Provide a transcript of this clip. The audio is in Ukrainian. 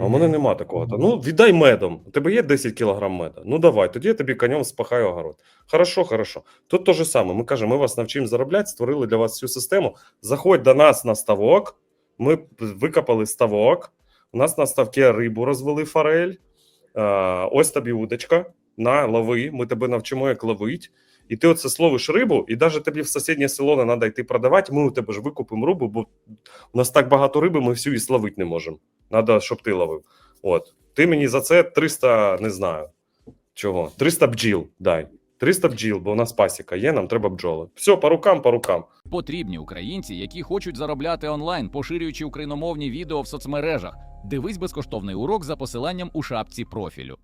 А у мене нема такого. Та, Ну, віддай медом. У тебе є 10 кілограм меда. Ну давай, тоді я тобі конем спахаю огород. Хорошо, хорошо. Тут те же саме. Ми кажемо, ми вас навчимо заробляти, створили для вас цю систему. Заходь до нас на ставок. Ми викопали ставок. У нас на ставке рибу розвели форель. Ось тобі удочка. На, лови. Ми тебе навчимо, як ловить. І ти оце словиш рибу, і навіть тобі в сусіднє село не треба йти продавати. Ми у тебе ж викупимо рибу, бо у нас так багато риби, ми всю і словити не можемо. Надо, щоб ти ловив. От. Ти мені за це 300, не знаю чого. 300 бджіл дай. 300 бджіл, бо у нас пасіка є, нам треба бджоли. Все, по рукам, по рукам. Потрібні українці, які хочуть заробляти онлайн, поширюючи україномовні відео в соцмережах. Дивись безкоштовний урок за посиланням у шапці профілю.